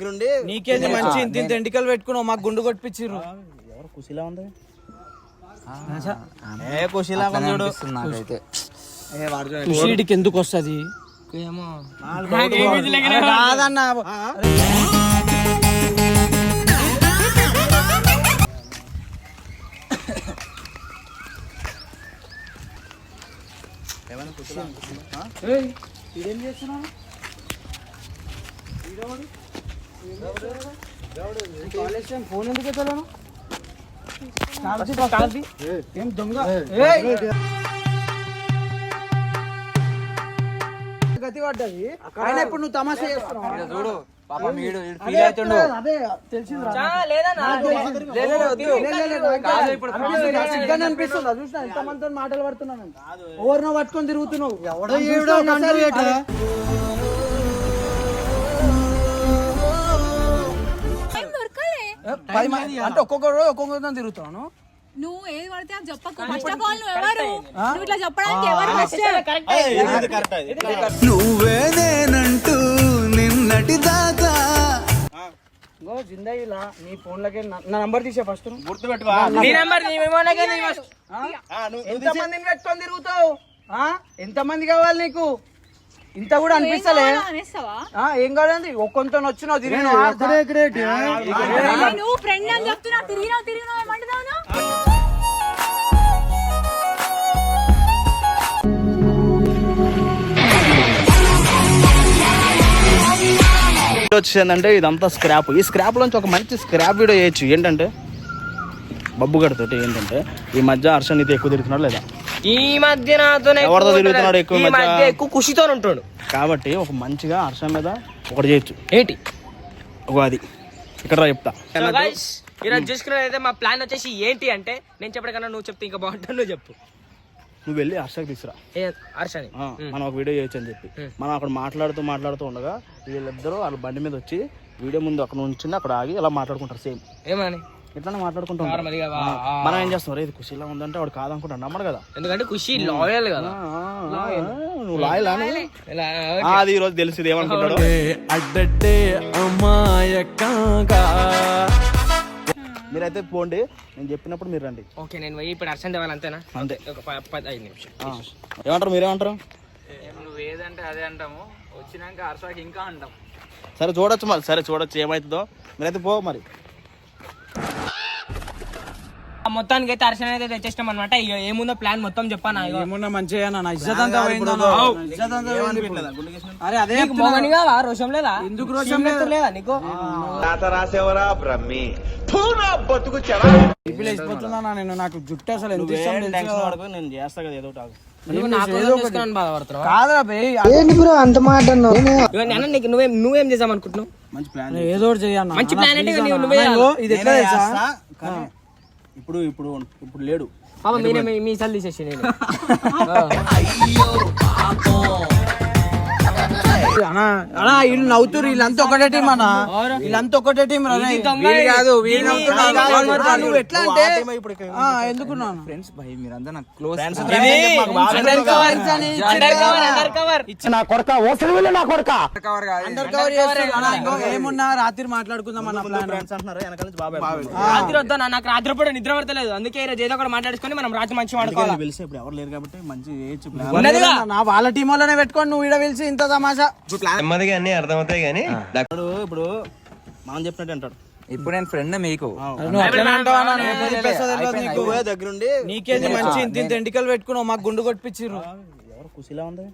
దగ్గరుండి నీకేంది మంచి ఇంత ఇంత ఎంటికలు పెట్టుకున్నావు? మాకు గుండు కొట్టించిర్రు ఎవరు కుషిలా ఉంది? ఏ కుషిలా ఉంది నాకైతే. కుషీడికి ఎందుకు వస్తుంది? ఏమో. కాదన్న ఫోన్ ఎందుకు ఎత్తలేను ఏం దొంగ ఏయ్! గతి పడ్డది ఆయన ఇప్పుడు నువ్వు తమాషా చేస్తున్నావు చూడు పాపం వీడు వీడు ఫీల్ అవుతుండు అదే తెలిసింది లేదన్నా సిగ్గానే అనిపిస్తుందా చూసినా మాటలు పడుతున్నాను ఎవరినో పట్టుకొని తిరుగుతున్నావు ఎవడో పది మంది అంటే ఒక్కొక్కరు ఒక్కొక్కరితో తిరుగుతున్నాను నువ్వు? ఏది పడితే అది చెప్పకు. ఫస్ట్ ఆఫ్ ఆల్ నువ్వు ఎవరు? నువ్వు ఇట్లా చెప్పడానికి ఎవరు ఫస్ట్ ఏయ్, ఇది కరెక్ట్ ఇది. నువ్వేనేనంటూ నిన్నటి దాకా జిందగీలా నీ ఫోన్లకి నా నా నంబర్ తీసే ఫస్ట్ గుర్తుపెట్టుకో నీ నెంబర్ నీ మెమోలకే నీ ఫస్ట్ ఆ, నువ్వు ఎంత మందిని పెట్టుకొని తిరుగుతావు? ఆ? ఎంత మంది కావాలి నీకు? ఇంత కూడా అనిపిస్తలే. ఏం కాదండి ఒక్కొంతో ఏమంటున్నావు వచ్చేసిందంటే ఇదంతా స్క్రాప్ ఈ స్క్రాప్ నుంచి ఒక మంచి స్క్రాప్ వీడియో చేయొచ్చు ఏంటంటే బబ్బు గడితోటి ఏంటంటే ఈ మధ్య హర్ష నీతో ఎక్కువ తిరుగుతున్నాడు లేదా? ఈ మధ్య నాతోనే ఎక్కువ ఎవరితో. తిరుగుతున్నాడు ఎక్కువ ఈ మధ్య? ఎక్కువ ఖుషితో ఉంటుండు. కాబట్టి ఒక మంచిగా హర్ష మీద ఒకటి చేయొచ్చు. ఏంటి? ఒక అది. ఇక్కడ చెప్తా. ఈరోజు చూసుకున్నదైతే మా ప్లాన్ వచ్చేసి ఏంటి అంటే నేను చెప్పడం నువ్వు చెప్తే ఇంకా బాగుంటుంది నువ్వు చెప్పు. నువ్వు వెళ్ళి హర్షకి తీసురా ఏ హర్షని? మనం ఒక వీడియో చేయొచ్చు అని చెప్పి. మనం అక్కడ మాట్లాడుతూ మాట్లాడుతూ ఉండగా వీళ్ళిద్దరూ వాళ్ళ బండి మీద వచ్చి వీడియో ముందు అక్కడ నుంచి అక్కడ ఆగి ఇలా మాట్లాడుకుంటారు సేమ్. ఏమని? ఇట్లానే మాట్లాడుకుంటూ మనం ఏం చేస్తాం? రే ఇది కుషిలా ఉందంటే వాడు కాదనుకుంటాను నమ్మడు కదా. ఎందుకంటే ఖుషి లాయల్ కదా. నువ్వు లాయలా అది ఈ రోజు తెలిసింది ఏమనుకుంటాడు. అడ్డడ్డే అమ్మాయకాగా మీరైతే పోండి నేను చెప్పినప్పుడు మీరు రండి. ఓకే నేను పోయి ఇప్పుడు హర్షం దేవాలి అంతేనా? అంతే. ఒక పది ఐదు నిమిషం. ఏమంటారు మీరేమంటారు? నువ్వు ఏదంటే అదే అంటాము. వచ్చినాక హర్షకి ఇంకా అంటాం. సరే చూడొచ్చు మరి సరే చూడొచ్చు ఏమవుతుందో మీరైతే పో మరి. మొత్తానికి అయితే హర్షణ అయితే తెచ్చేసినాం అనమాట ఇక ఏముందో ప్లాన్ మొత్తం చెప్పాను. ఏమన్నా మంచిగా నా ఇజ్జత్ అంతా పోయిందన్న. నా ఇజ్జత్ అంతా పోయింది ఇప్పుడు. అరే అదే నీకు మొగని కావా రోషం లేదా? ఎందుకు రోషం సీన్ నెత్తురు లేదా? నీకు? ఇప్పుడు వేసిపోతున్నా నేను నాకు జుట్టు అసలు ఎంత ఇష్టం నువ్వేం తెలుసా? టెన్షన్ పడకు నేను చేస్తా కదా ఏదో ఒకటి. నువ్వు నా కోసం చేసుకున్నాను బాధపడుతున్నావు? కాదురా బే ఇగో నాన్న నీకు నువ్వేం నువ్వేం చేద్దాం అనుకుంటున్నావు? మంచి ప్లాన్ ఏదో ఒకటి చెయ్యన్న మంచి plan అంటే. నువ్వే ఇగో, ఇది ఎట్లా తెలుసా ఇప్పుడు ఇప్పుడు ఇప్పుడు లేడు. పాప మీరే మీ- మీ సల్ తీసేసి నేను అన్నా వీళ్ళు నవ్వుతురు వీళ్ళంతా ఒకటే టీం అన్న. వీళ్ళంతా ఒకటే టీం రా రే. కాదు నువ్వు ఎట్లా అంటే ఎందుకున్నాను ఫ్రెండ్స్ భయ్ మీరంతా నాకు close friends undercover undercover undercover undercover చేస్తాడు అన్న, ఇంకో ఏమున్నా? రాత్రి మాట్లాడుకుందాం అన్న ప్లాన్ ఫ్రెండ్స్ అంటున్నారు. వెనకాల నుంచి బాబాయ్ రాత్రి వద్దా? నాకు రాత్రి పూట నిద్ర పడతలేదు. అందుకే ఈరోజు ఏదో ఒకటి మాట్లాడుకొని మనం రాత్రి మంచి వాడుకోవాలి పిలిచి ఇప్పుడు ఎవరు లేరు కాబట్టి మంచి చేయొచ్చు నా వాళ్ళ టీం వాళ్ళనే పెట్టుకొని నువ్వు ఈడ పిలిచి ఇంత తమాషా. నెమ్మదిగా అన్ని అర్థమవుతాయి కానీ ఇప్పుడు ఇప్పుడు మనం చెప్పినట్టు అంటాడు. ఇప్పుడు నేను ఫ్రెండ్ మీకు. దగ్గరుండి. నీకేంది మంచి ఇంత ఇంత ఎంటికలు పెట్టుకున్నావు? మాకు గుండు కొట్టించిర్రు ఎవరు కుషిలా ఉంది?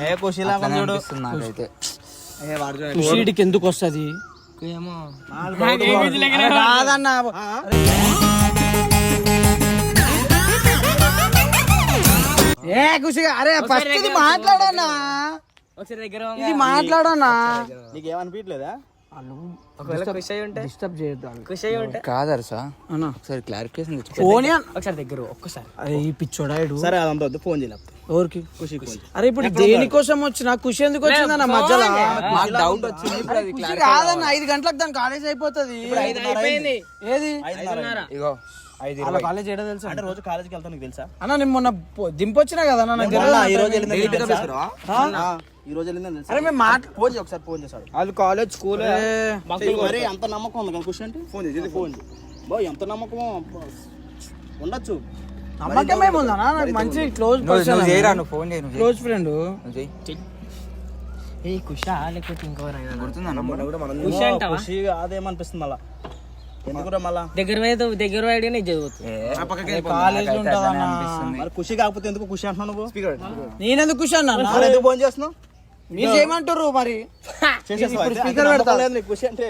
ఏ కుషిలా ఉంది చూడు. కుషీడికి ఎందుకు వస్తుంది? ఏమో. కాదన్న. ఏ కుషిగా అరే ఫస్ట్ ఇది మాట్లాడన్నా ఒకసారి దగ్గర ఇది మాట్లాడన్నా నీకు ఏమనిపించలేదా ఒకవేళ ఖుషి అయి ఉంటే? డిస్టర్బ్ చేయొద్దు ఖుషి అయి ఉంటే? కాదు హర్ష అన్న. ఒకసారి క్లారిఫికేషన్ తెచ్చుకో. ఫోన్ ఒకసారి దగ్గర ఒక్కసారి. అరే ఈ పిచ్చోడా ఈడు. సరే అదంతా వద్దు ఫోన్ చేయలేకపోతే ఎవరికి? ఖుషి ఖుషి అరే ఇప్పుడు దేనికోసం వచ్చిన ఖుషి ఎందుకు మధ్యలో? డౌట్ వచ్చింది ఇప్పుడు కాదన్న ఐదు గంటలకు దాని కాలేజ్ అయిపోతుంది. అయిపోయింది. ఏది? ఇగో. ఐదు కాలేజ్ ఏడా తెలుసా? అంటే రోజు కాలేజీకి వెళ్తాను నీకు తెలుసా? అన్న నేను మొన్న దింపొచ్చినా కదా అన్న నాకు. ఈ రోజు ఈ రోజు వెళ్ళిందని? అరే మేము మాట ఫోన్ చేయి ఒకసారి ఫోన్ చేశాడు వాళ్ళు కాలేజ్ స్కూల్ మరి ఎంత నమ్మకం ఉంది? కదా అంటే ఫోన్ చేసి ఫోన్ బా ఎంత నమ్మకం. ఉండొచ్చు. నమ్మకం ఏముందా నాకు మంచి క్లోజ్ పర్సన్ చేయరా నువ్వు ఫోన్ చేయి క్లోజ్ ఫ్రెండ్ ఏ కుషా లేకపోతే ఇంకోరైనా గుర్తుందా నంబర్ ఖుషి అదేమనిపిస్తుంది మళ్ళా ఎందుకురా మళ్ళా దగ్గర దగ్గర కాలేజ్ ఖుషి కాకపోతే ఎందుకు ఖుషి అంటున్నావు నువ్వు? నేనెందుకు ఖుషి అన్నా? ఫోన్ చేస్తున్నావు? మీరు చేయమంటారు మరి. అంత పెడతా. ఖుషి అంటే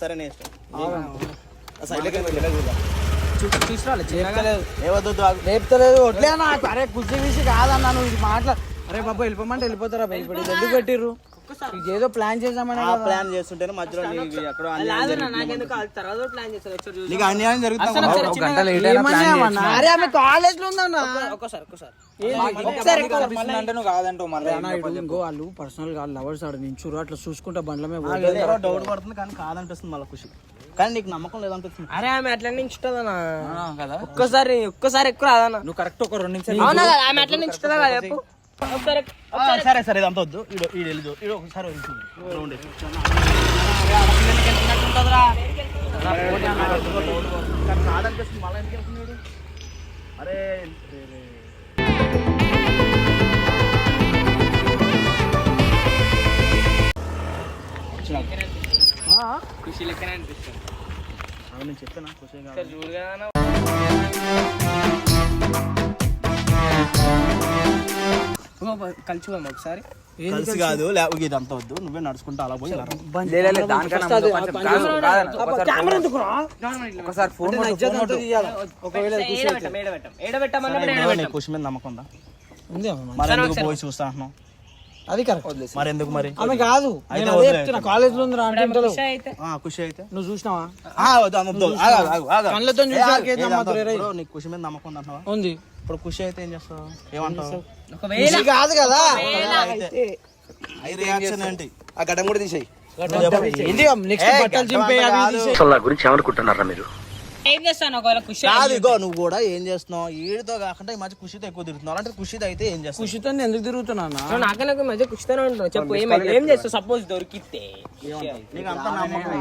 సరే. లేపుతలేదు. వడ్లే అన్న అరే ఖుషి విషి కాదన్నా నువ్వు ఇది మాట్లా అరే బాబు వెళ్ళిపోమంటే వెళ్ళిపోతారా భయ్ ఇప్పుడు ఇది ఎందుకు పెట్టిర్రు? ఏదో ప్లాన్ చేద్దామని ఆ ప్లాన్ చేస్తుంటేనే మధ్యలో నీకు ఎక్కడో అన్యాయం జరుగుతుంది. నీకు అన్యాయం కాలేజ్లో ఉందన్న. ఒక్కసారి వాళ్ళు పర్సనల్గా లవర్స్ ఆడ నించురు అట్లా చూసుకుంటా బండ్ల మీద డౌట్ పడుతుంది కానీ కాదనిపిస్తుంది మళ్ళీ ఖుషి. కానీ నీకు నమ్మకం లేదనిపిస్తుంది. అరే ఆమె అట్లా నుంచి ఉంటుందన్నా కదా? ఒక్కసారి ఒక్కసారి ఎక్కువ రాదన్నా. నువ్వు కరెక్ట్ ఒక రెండు నిమిషాలు అవునా కదా ఆమె అట్లా నుంచి ఉంటుందా కదా చెప్పు. సరే సరే ఇదంతా వద్దు. ఈడు ఈడు వెళ్ళి ఈడు ఒకసారి ఉండు. కానీ కాదనిపిస్తుంది మళ్ళీ ఎందుకు వెళ్తున్నాడు అరే. ఖుషి లెక్కనే అనిపిస్తుంది అవును నేను చెప్పాను ఖుషి కాదు. కదా కలిసిపోదాం ఒకసారి. కలిసి కాదు లేకపోతే ఇదంతా వద్దు. నువ్వే నడుచుకుంటా అలా పోయి. ఒకసారి ఫోన్- మీద నమ్మకం ఉందా. మరి ఎందుకు పోయి చూస్తా అంటున్నావు అది కరెక్ట్ మరి ఎందుకు మరి? ఆమె కాదు. కాలేజ్లో ఖుషి అయితే. నువ్వు చూసినావా. కళ్ళతో నీకు ఖుషి మీద నమ్మకం ఉంది. ఇప్పుడు ఖుషి అయితే ఏం చేస్తావు? ఏమంటావు? ఒకవేళ కాదు కదా. ఆ గడ్డం కూడా తీసేయి. నెక్స్ట్ బట్టలు చింపే అవి ఇవి తీసేయ్. ఏం చేస్తాను ఒకవేళ ఖుషి కాదు ఇగో నువ్వు కూడా ఏం చేస్తున్నావు? ఈడితో కాకుండా ఈ మధ్య ఖుషితో ఎక్కువ తిరుగుతున్నావు. అలాంటి ఖుషితో అయితే ఏం చేస్తావు? ఖుషితో నేను ఎందుకు తిరుగుతున్నా నాకన్నా ఈ మధ్య కుషితోనే ఉంటున్నావు. చెప్పు ఏమైంది ఏం చేస్తావు? సపోజ్ దొరికితే. నీకు అంత నమ్మకం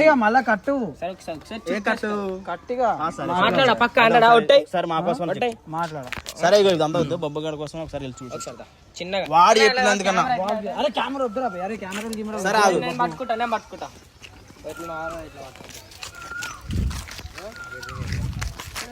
అయ్యో మళ్ళా కట్టు. సరే ఒకసారి ఒకసారి ఏ కట్టు? కట్టిగా మాట్లాడా. పక్క అంటాడా ఒట్టాయి సరే మా కోసం. మాట్లాడ. సరే ఇగో ఇదంతా వద్దు. బొబ్బగాడి కోసం ఒకసారి వెళ్ళి చూసి చిన్నగా. వాడు చెప్పిన ఎందుకన్నా అరే కెమెరా వద్దురా. అరే కెమెరా కెమెరా సరే పట్టుకుంటా నేను పట్టుకుంటా. ఎట్లా? మారో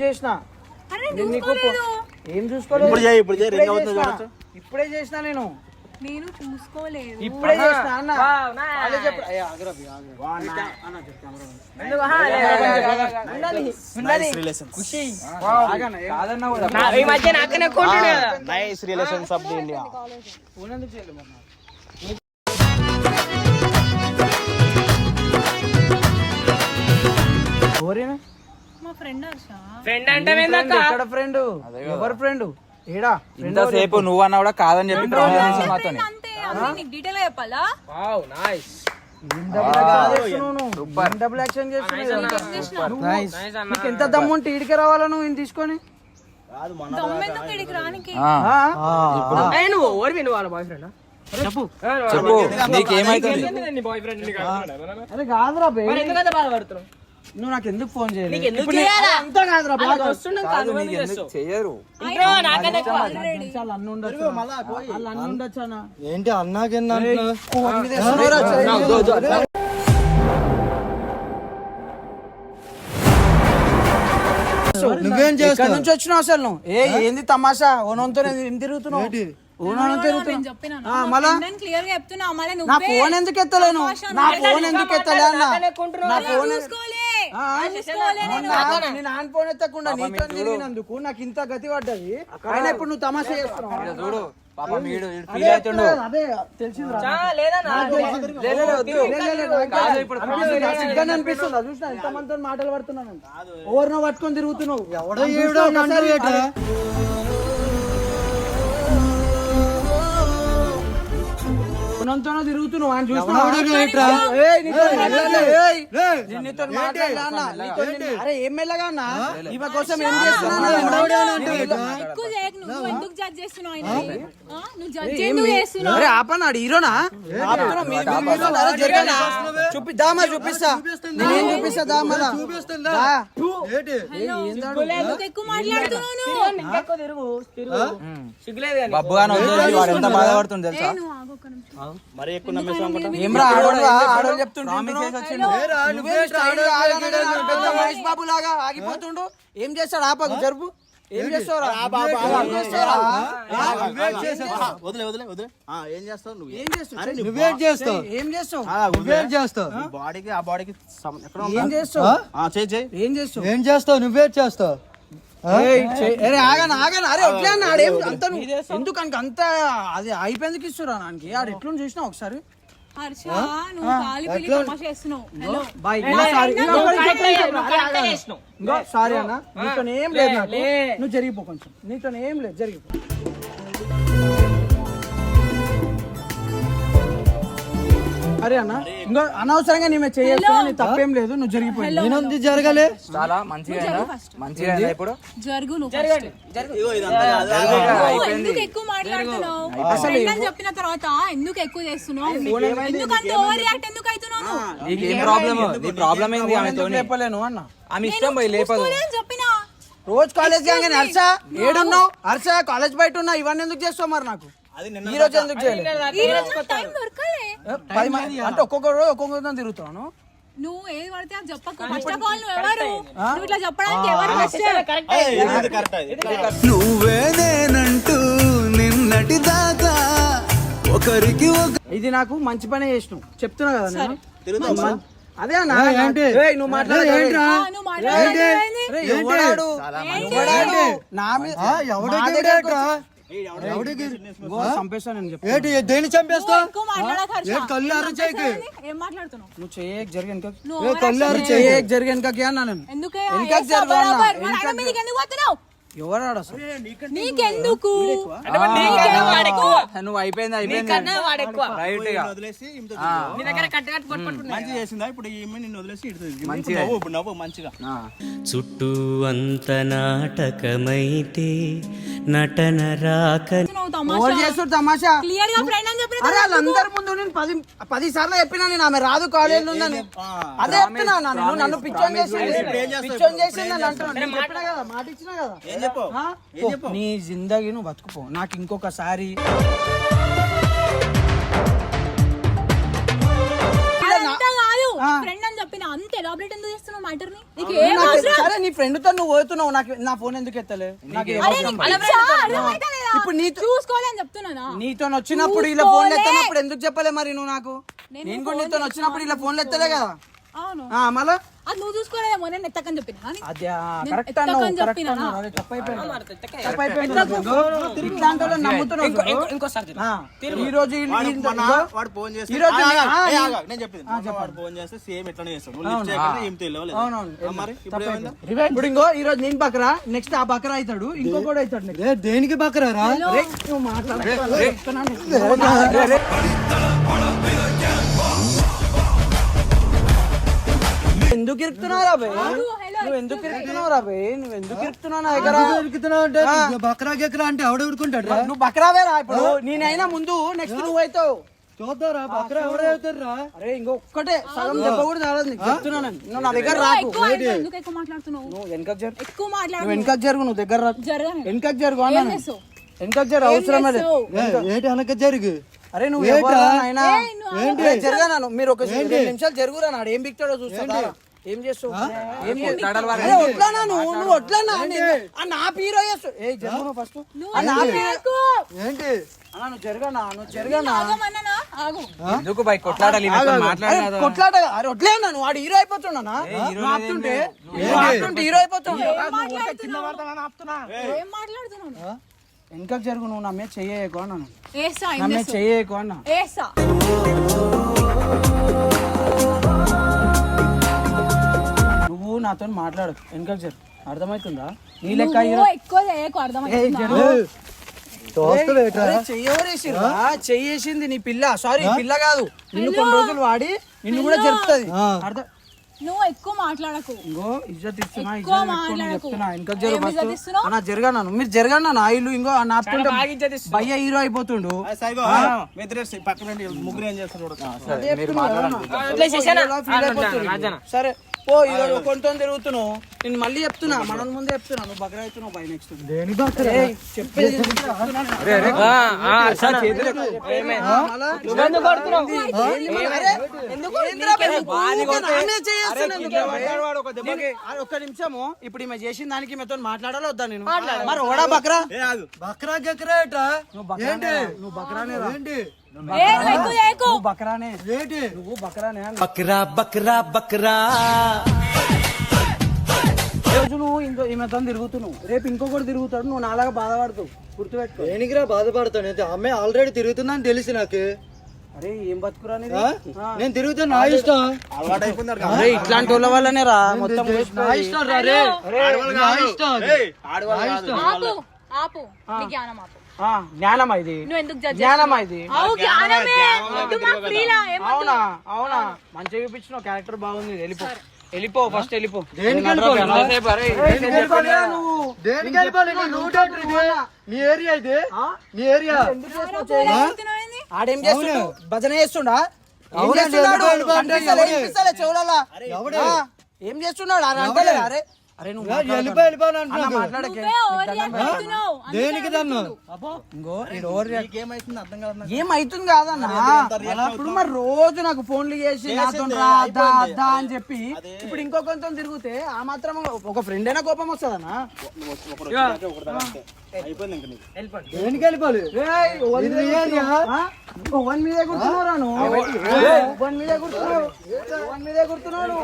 చేసిన. నేను నీకు ఏం చూసుకోలేదు? ఇప్పుడు చేయి ఇప్పుడు చేయి ఇప్పుడే రింగ్ అవుతుంది. చూడొచ్చు. ఇప్పుడే చేసిన నేను. నేను చూసుకోలేదు. ఇప్పుడే చేసిన అన్న. Wow, nice. అదే చెప్పు. అయ్యా, ఆగురా భయ్, ఆగురా. అన్న, చెప్పు, కెమెరా ఉంది. ఎందుకు? ఆహా, లే, లే, లే, లే, లే. నైస్ రిలేషన్స్ ఆగన్న, ఏం- కాదన్నా కూడా. నా- ఈ మధ్య నాకనే కొంటుండే కదా nice relations of the India phone ఎందుకు చేయలేదు మరి నాకు? మా ఫ్రెండ్ హర్ష ఫ్రెండ్ అంటే? ఎక్కడ ఫ్రెండ్ ఎవరు ఫ్రెండ్ ఏడా? ఇంతసేపు నువ్వు అన్నా కూడా కాదని చెప్పి ప్రామిస్ చేసి మాతోనే. అంతే అన్ని నీకు డీటెయిల్గా చెప్పాలా? Wow, nice. డబుల్ యాక్షన్ చేస్తున్నావు Nice అన్న. నీకు ఎంత దమ్ము ఉంటే ఈడికి రావాలా నువ్వు ఈయన తీసుకొని? ఇడికి చెప్పు. చెప్పు. నీకేమైతుంది? అరే కాదురా నువ్వు నాకు ఎందుకు ఫోన్ చేయలేదు? ఏంటి అన్నాకెన్నా నువ్వేం ఎక్కడి నుంచి వచ్చినావు అసలు నువ్వు? ఏ ఏంది తమాషా? ఓనంతో ఏం తిరుగుతున్నావు? నా నువ్వే ఫోన్ ఎందుకు ఎత్తలేను? నా ఫోన్ ఎందుకు ఎత్తలే అన్న? నాకన్నా కొంటున్నావు. నా ఫోన్ నేను ఆన్ ఫోన్ ఎత్తకుండా నీతో తిరిగినందుకు నాకు ఇంత గతి పడ్డది. అయినా ఇప్పుడు నువ్వు తమాషా చేస్తున్నావు. చూడు. పాపం వీడు ఫీల్ అవుతుండు. అదే తెలిసింది. అనిపిస్తుందా? చూసినా? మాటలు పడుతున్నాను ఎవరినో పట్టుకొని తిరుగుతున్నావు. ఎవడో గుణంతోనో తిరుగుతున్నావు? ఆయన చూస్తున్నావు అరే ఏం మెల్లగా అన్న? ఈమె కోసం ఏం చేస్తున్నాను ఎక్కువ చేయకు నువ్వు ఎందుకు జడ్జ్ చేస్తున్నావు ఆయనని? ఆ? నువ్వు జడ్జ్ ఎందుకు చేస్తున్నావు? అరే ఆపన్నాడు? హీరోనా? ఆపుతున్నా, మీ- మీ- మీ హీరోనా? అరే జరగనా? చూపి దామా చూపిస్తా. నేనేం చూపిస్తా దామా? వదిలేసి వాడు ఎంత బాధపడుతుంది తెలుసా? మరి ఎక్కువ నమ్మేసాం ఏం బాబు లాగా ఆగిపోతుండు. ఏం చేస్తాడు? ఆపకు జరుపు. ఏం చేస్తావురా? ఏం చేస్తావురా? వదిలే వదిలే వదిలే ఆ, ఏం చేస్తావు నువ్వు? ఏం చేస్తావు? నువ్వేం చేస్తావు? ఏం చేస్తావు. అరే ఆగను ఆగను అరే వడ్లే అన్న ఆడేం అంత నువ్వు- ఎందుకు అంత అంత అది అయిపోయిందుకు ఇస్తురా నాకి ఆడు చూసినా ఒకసారి సారీ అన్న నీతో ఏం లేదు నాకు నువ్వు జరిగిపో కొంచెం నీతో ఏం లేదు జరిగిపో అరే అన్న ఇంకో అనవసరంగా నీ మీద చేయాల్సిన నీ తప్పేం లేదు నువ్వు జరిగిపోయి నేనుంది జరగలే? చాలా మంచిగా? మంచిగా ఇప్పుడు? జరుగు నువ్వు first. ఇగో ఇదంతా కాదు. నువ్వు ఎందుకు ఎక్కువ మాట్లాడుతున్నావు? ఫ్రెండ్ అని చెప్పిన తర్వాత ఎందుకు ఎక్కువ చేస్తున్నావు? ఎందుకంత ఓవర్ రియాక్ట్ ఎందుకు అవుతున్నావు నువ్వు? నీకు ఏం ప్రాబ్లమ్ నీ ప్రాబ్లం ఏంది ఆమెతో అన్న? ఆమె ఇష్టం పోయి లేపదు. చూసుకోలే అని చెప్పినా. రోజు కాలేజ్ హర్ష ఏడున్నావు? హర్ష కాలేజ్ బయట ఉన్నా? ఇవన్నీ ఎందుకు చేస్తావు మరి నాకు? ఈ రోజు ఎందుకు చేయలేదు? అంటే ఒక్కొక్క రోజు ఒక్కొక్క తిరుగుతాను నువ్వు? ఏది పడితే అది చెప్పకు. ఫస్ట్ ఆఫ్ ఆల్ నువ్వు ఎవరు? నువ్వు ఇట్లా చెప్పడానికి ఎవరు ఫస్ట్ ఏయ్, ఇది- ఇది కరెక్ట్ ఇది. నువ్వేనేనంటూ నిన్నటి దాకా ఒకరికి ఒక ఇది నాకు మంచి పనే చేసినావు. చెప్తున్నా కదా నేను? అదే అన్న ఏంటి? ఏయ్, నువ్వు మాట్లాడే ఏంటి దేని. ఏంటి కళ్ళు? ఏం మాట్లాడుతున్నావు? నువ్వు చేయ జరిగిన నువ్వు ఏ over కళ్ళు అరచేయకు. చేయకు. చేయ జరిగిన అన్నా నేను. ఎందుకే? అసలు? నీకెందుకు? నువ్వు అయిపోయింది అయిపోయింది. నీకన్నా వాడు ఎక్కువ. రైట్ ఇక వదిలేసి ఈమెతో నీ దగ్గర కట్టు కట్టు పట్టు పట్టు మంచి చేసిందా? ఇప్పుడు ఈమె నిన్ను వదిలేసి ఇటు తిరిగింది. మంచిగా. ఇప్పుడు నవ్వు ఇప్పుడు నవ్వు మంచిగా. ఆ. చుట్టూ అంత నాటకమైతే నటన రాక నువ్వు తమాషా. క్లియర్గా ఫ్రెండ్ అని చెప్పిన అరే వాళ్ళందరి ముందు నేను పది పది సార్లు చెప్పినా నేను ఆమె రాదు కాలేజ్ ఉందని. అదే చెప్తున్నా నన్ను నన్ను పిచ్చోన్ చేసి పిచ్చోన్ చేసి నన్ను అంటున్నాను. నేను చెప్పినా కదా మాట ఇచ్చినా కదా. నీ జిందగీ నువ్వు బతుకుపో. నాకు ఇంకొకసారి ఫ్రెండ్ అని చెప్పిన అంత ఎలాబరేట్ ఎందుకు చేస్తున్నావు మ్యాటర్ని? నీకు ఏం నాకు- అవసరం? సరే నీ ఫ్రెండ్తో నువ్వు పోతున్నావు. నాకు నా ఫోన్ ఎందుకు ఎత్తలే? నాకు ఏం అరే అవసరం? నీకు పిచ్చా? అర్థమైతలేదా? ఇప్పుడు నీతో- చూసుకోవాలి అని చెప్తున్నానా? నీతో వచ్చినప్పుడు ఇలా ఫోన్. ఎత్తనప్పుడు ఎందుకు చెప్పలే మరి నువ్వు నాకు? నేను కూడా ఫోన్ నీతో వచ్చినప్పుడు ఇలా ఫోన్లు ఎత్తలే కదా. మళ్ళా? అది నువ్వు చూసుకోలేదేమో నేను ఎత్తకని చెప్పిన. అదే నేను కరెక్ట్ అన్నావు కరెక్ట్? అన్నావు. తప్పైపోయింది. ఇంకోసారి ఈ రోజు వాడు ఫోన్ ఈ రోజు చెప్పింది. వాడు ఫోన్ చేస్తే సేమ్ చేస్తాడు. లిఫ్ట్ చేయకుండా ఏం తెలియలేదు మరి ఇప్పుడు ఇంకో ఈ రోజు నేను బకరా నెక్స్ట్ ఆ బకరా అవుతాడు ఇంకో కూడా అవుతాడు దేనికి బకరారా? రే, నువ్వు మాట్లాడు ఎందుకు ఇరుకుతున్నావురా బే? నువ్వు ఎందుకు ఇరుకుతున్నావురా బే? నువ్వు ఎందుకు ఇరుకుతున్నావు నా దగ్గర? ఉరుకుతున్నావు అంటే బకరా గెకరా అంటే ఎవడ ఉరుకుంటాడు నువ్వు ఇప్పుడు? నేనైనా ముందు నెక్స్ట్ నువ్వు అవుతావు చూద్దారా బకరా ఎవడే అవుతారు రా అరే ఇంకొక్కటే. సగం దెబ్బ కూడా చాలదు నీకు. చెప్తున్నాను నువ్వు నా దగ్గర రాకు. ఎక్కువ మాట్లాడుతున్నావు? నువ్వు వెనకకు జరుగు. ఎక్కువ నువ్వు మాట్లాడు వెనకకు జరుగు నువ్వు దగ్గర రాకు జరగని. వెనకకు జరుగు అన్నాను? వెనకకు జరుగు అవసరమే లేదు. ఏంటి అనక జరుగు? అరే నువ్వు మీరు ఒక రెండు నిమిషాలు జరుగురా నాడు. ఏం బిక్తాడో చూస్తా ఏం చేస్తావు? ఏం వడ్లనా నువ్వు? వడ్లనా నా చేస్తావు ఏ జరుగు ఫస్ట్? ఏంటి? అన్నా నువ్వు ఎందుకు బై కొట్లాడాలి అరే వడ్లేనా వాడు హీరో ఆపుతుంటే? ఆపుతుంటే హీరో వెనకకు జరుగు నువ్వు నా మీద చెయ్యకు అన్నాను. ఏసా నా మీద చెయ్యకు అన్నా. నాతో మాట్లాడు. వెనకకు జరుగు అర్థమవుతుందా నీ లెక్క నువ్వు ఎక్కువ చేయకు అర్థమైందా చెయ్యేసింది నీ పిల్ల. సారీ పిల్ల కాదు. నిన్ను కొన్ని రోజులు వాడి నిన్ను కూడా జరుపుతుంది అర్థం నువ్వు ఎక్కువ మాట్లాడకు. ఇంకో ఇజ్జత్ ఇస్తున్నా ఎక్కువ మాట్లాడకు. ఇంకా జరుగు ఏం ఇజ్జత్ ఫస్ట్ ఇస్తున్నావు? అన్న జరగన్నాను మీరు జరగన్నా నా ఇల్లు ఇంకో. భయ్య హీరో అయిపోతుండు. సరే. ఓ హీరో కొంత తిరుగుతున్నావు. నేను మళ్ళీ చెప్తున్నా మన ముందే చెప్తున్నా నువ్వు బకరా అవుతున్నావు బై నెక్స్ట్ బక్రా? చెప్పేది? ఒక్క నిమిషము. ఇప్పుడు ఈమె చేసిన దానికి ఈమెతో మాట్లాడాలి వద్దా నేను? మరి ఓడా బక్రా? బక్రా గెక్రా ఏట్రా? ఏంటి? నువ్వు బక్రానే బక్రానే. నువ్వు బక్రానే. బక్రా బక్రా రోజు నువ్వు ఇంకో ఈమెతో తిరుగుతున్నావు. రేపు ఇంకొకటి తిరుగుతాడు నువ్వు నాలాగా బాధపడుతావు. గుర్తుపెట్టుకో. దేనికిరా బాధపడతాను అయితే ఆమె ఆల్రెడీ తిరుగుతుందని తెలిసి నాకు. అరే ఏం బతుకురా? నేను తిరుగుతాను నా ఇష్టం. అరే ఇట్లాంటి వాళ్ళ వల్లనే రా మొత్తం నా ఇష్టం రా రే. ఆపు ఆపు. నీ జ్ఞానం ఆపు. జ్ఞానమా ఇది? నువ్వు ఎందుకు జడ్జ్ జ్ఞానమా ఇది? అవు జ్ఞానమే వద్దు మాకు ఫ్రీలా ఏం అవునా అవునా. మంచిగా చూపించిన క్యారెక్టర్ బాగుంది. వెళ్ళిపో. వెళ్ళిపో ఫస్ట్ వెళ్ళిపో. దేనికి వెళ్ళిపోవాలి? ఎంతసేపు? అరే, దేనికి వెళ్ళిపోవాలి? దేనికి వెళ్ళిపోవాలి? నీ నూట ఒకటి ఇది. నీ ఏరియా ఇది? నీ ఏరియా? మాట్లాడుతున్నావు ఏంది? ఆడేం చేస్తుండు? భజన చేస్తుండా? ఏం చేస్తున్నాడు? కనిపిస్తలే? కనిపిస్తలే చెవులలా. ఆ, ఏం చేస్తున్నాడు? అరే. అరే నువ్వు దేనికి దన్ను ఏమైతుంది కాదన్న? మరి రోజు నాకు ఫోన్లు చేసి నాతో అని చెప్పి ఇప్పుడు ఇంకో కొంచెం తిరిగితే ఆ మాత్రం ఒక ఫ్రెండ్ అయినా కోపం వస్తుందన్నా? దేనికి వెళ్ళిపోవాలి? వన్ మీదే గుర్తున్నారా నువ్వు. వన్ మీదే గుర్తున్నావు వన్ మీదే గుర్తున్నావు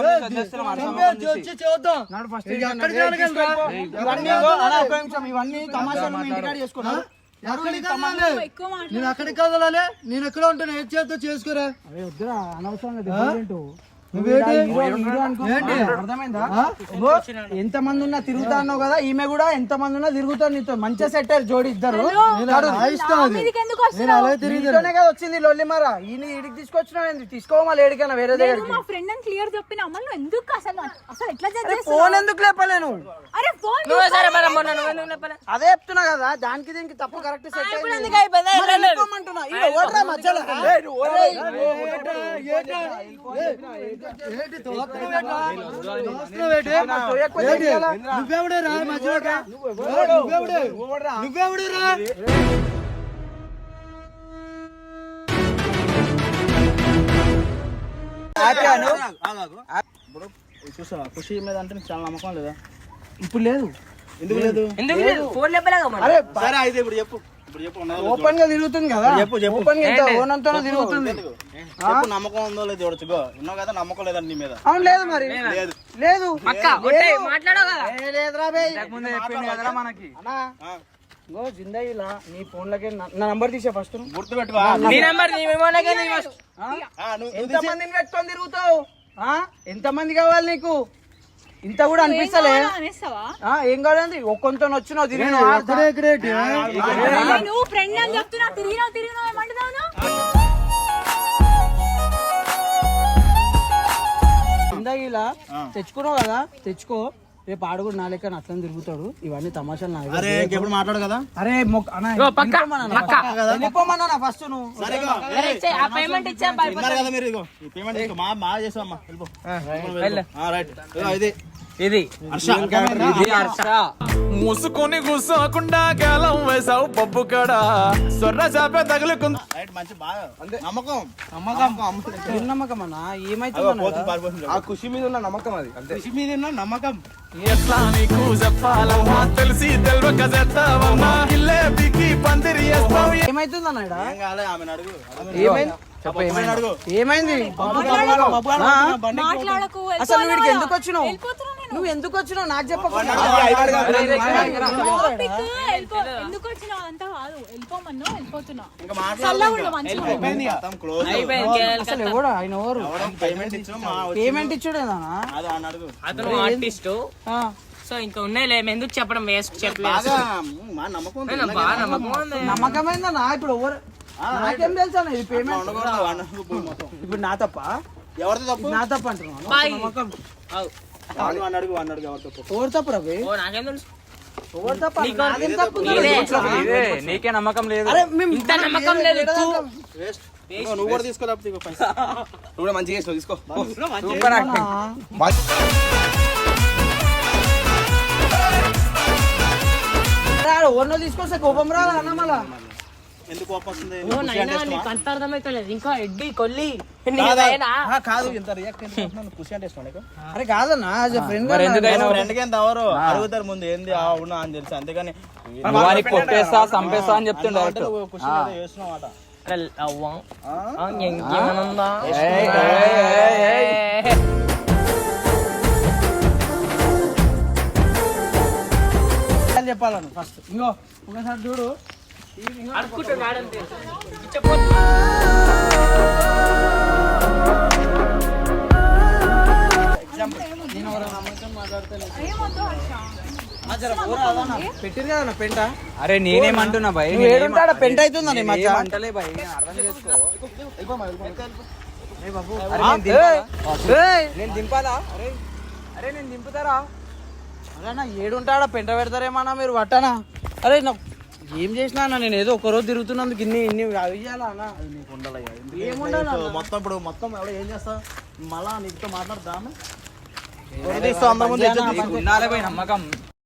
చంపేసి వచ్చి చూద్దాం నాడు first ఇది ఇవన్నీ ఎక్కడికి వెళ్ళగలరా? ఇవన్నీ తమాషాలు మీ ఇంటికాడ చేసుకున్నా నేను ఎక్కడికి కదలాలి నేను ఎక్కడ ఉంటాను ఏం చేస్తా చేసుకోరా. అరే వద్దురా అనవసరంగా ఎంత మంది ఉన్నా తిరుగుతా అన్నావు కదా ఈమె కూడా ఎంత మంది ఉన్నా తిరుగుతారు నీతో మంచిగా సెట్టారు జోడి ఇద్దరు కదా వచ్చింది లొల్లి మారా ఈయన ఈడికి తీసుకొచ్చినావు ఏంది తీసుకోమా ఏడికైనా వేరే మా ఫ్రెండ్ అని క్లియర్ చెప్పిన అమ్మ నువ్వు ఎందుకు అసలు అసలు ఎట్లా జడ్జ్ ఫోన్ ఎందుకు లేపలేను? అదే చెప్తున్నా కదా దానికి దీనికి తప్పు కరెక్ట్ సెట్ అయిపోయింది? మధ్యలో ఏంటి దోస్తున్నావు నువ్వెవడే రా మధ్యలోకి? నువ్వెవడే? నువ్వెవడే రా ఇప్పుడు చూసావా ఖుషి మీద అంటే నీకు చాలా నమ్మకం లేదా ఇప్పుడు లేదు ఎందుకు లేదు ఎందుకు లేదు? ఫోన్ లేపలేగా అరే సరే అయితే ఇప్పుడు చెప్పు ఓపెన్గా తిరుగుతుంది కదా. చెప్పు, చెప్పు. ఓపెన్గా ఇంత ఓనంతో తిరుగుతుంది. చెప్పు. నమ్మకం ఉందో లేదో చూడొచ్చుకో ఉన్నావు కదా నమ్మకం లేదండి నీ మీద. అవును లేదు మరి. లేదు. లేదు. మాట్లాడవు కదా. ఏ లేదురా బే. ముందే చెప్పిండు కదరా మనకి. అన్నా జిందగీలా నీ ఫోన్లకే నా నా నంబర్ తీసే ఫస్ట్. గుర్తు పెట్టుకో. నీ నెంబర్ నీ ఏమోనకే నీ ఫస్ట్. ఎంత మందిని పెట్టుకొని తిరుగుతావు? ఆ? ఎంత మంది కావాలి నీకు? ఇంత కూడా అనిపిస్తలే. ఏం కాదండి ఒక్కొంత వచ్చినావు జిందగీలా తెచ్చుకున్నావు కదా తెచ్చుకో. రేపు ఆడు కూడా నా లెక్క అట్లా తిరుగుతాడు. ఇవన్నీ తమాషాలు నా అరే ఇంకెప్పుడు మాట్లాడు కదా? అరే వెళ్ళిపోమన్నా ఫస్ట్ నువ్వు. సరే ఇగో, అరే, ఇచ్చే, ఆ పేమెంట్ ఇచ్చే బాయ్ విన్నారు కదా మీరు ఇగో. ఈ పేమెంట్ తీసుకో మా మా చేసాం అమ్మా వెళ్ళిపో వెళ్ళు. ఆ, రైట్ ఇగో ఇది. ఇది. ఇది హర్ష మూసుకొని కూసోకుండా గేలం వేసావు పప్పు కడ. సొర్ర చేప తగులుకుంది. రైట్ మంచి బాగా. నమ్మకం. నమ్మకం. ఏం నమ్మకం అన్న ఏమైతుంది పోతుంది పారిపోతుంది ఆ ఖుషి మీద ఉన్న నమ్మకం అది అంతే. కృషి మీద ఉన్న నమ్మకం. ఎట్లా నీకు చెప్పాలమ్మా? తెలిసి తెలియక చేస్తావమ్మా ఇల్లే బికి పందిరి వేస్తావు. ఏమైతుంది అన్న ఈడ? ఏం కాలే ఆమెను అడుగు. ఏమైంది? ఏమైంది? అసలు వీడికి ఎందుకు వచ్చినావు? నువ్వు ఎందుకు వచ్చినావు నాకు చెప్పకుండా పేమెంట్ ఇచ్చాం మా పేమెంట్ ఇచ్చుడేనా అది అని అడుగు అతను ఆర్టిస్ట్ సో ఇంకా ఉన్నాయిలే ఎందుకు చెప్పడం వేస్ట్ నమ్మకమైందన్నా ఇప్పుడు ఎవరు నాకేం తెలుసా ఇది పేమెంట్ ఇప్పుడు నా తప్ప ఎవరిది తప్పు నా తప్ప అంటున్నాను ఓ నాకేం తెలుసు? నమ్మకం లేదు. ఇంత నమ్మకం లేదు తూ. వేస్ట్ నువ్వు కూడా తీసుకో లేకపోతే ఇగో పైసలు. నువ్వు కూడా మంచిగా చేసినావు తీసుకో. సూపర్ ఎవరినో తీసుకొస్తే కోపం రాదా అన్న మళ్ళా? ఎందుకు కోపం వస్తుంది? అంత అర్థమైతలేదు ఇంకా ఎడ్డి కొల్లి కాదా? ఇంత రియాక్ట్ ఖుషి అంటే ఇష్టం నీకు? అరే కాదన్నా ఫ్రెండ్కి ఎంత అడుగుతారు ముందు ఏంది ఆ అవునా? అని తెలుసు. అంతేగాని వారికి కొట్టేస్తా చంపేస్తా అని చెప్తుండే ఖుషి చేస్తున్నావు ఇంకేమనుందా? చెప్పాలను ఫస్ట్ ఇంకో ఒకసారి చూడు. హర్ష పెట్టిరు కదా పెంట అరే నేనేమంటున్నా భయ్ ఏడుంటాడా పెంట అవుతుందా నీ మధ్య? అంటలే భయ్ అర్థం చేసుకో. నేను దింపాలా? అరే అరే నేను దింపుతారా? అరే నా ఏడుంటాడా పెంట పెడతారేమన్నా మీరు పట్టానా అరే నా ఏం చేసినా అన్న నేను ఏదో ఒక రోజు తిరుగుతున్నందుకు ఇన్ని ఇన్ని అవి ఇయ్యాలా అన్న? ఏముండాలి సో మొత్తం ఇప్పుడు మొత్తం ఎవడో ఏం చేస్తా? మళ్ళా నీతో మాట్లాడదామా? అందరి ముందు ఇజ్జత్ తీసుకో. ఉండాలి భయ్ నమ్మకం.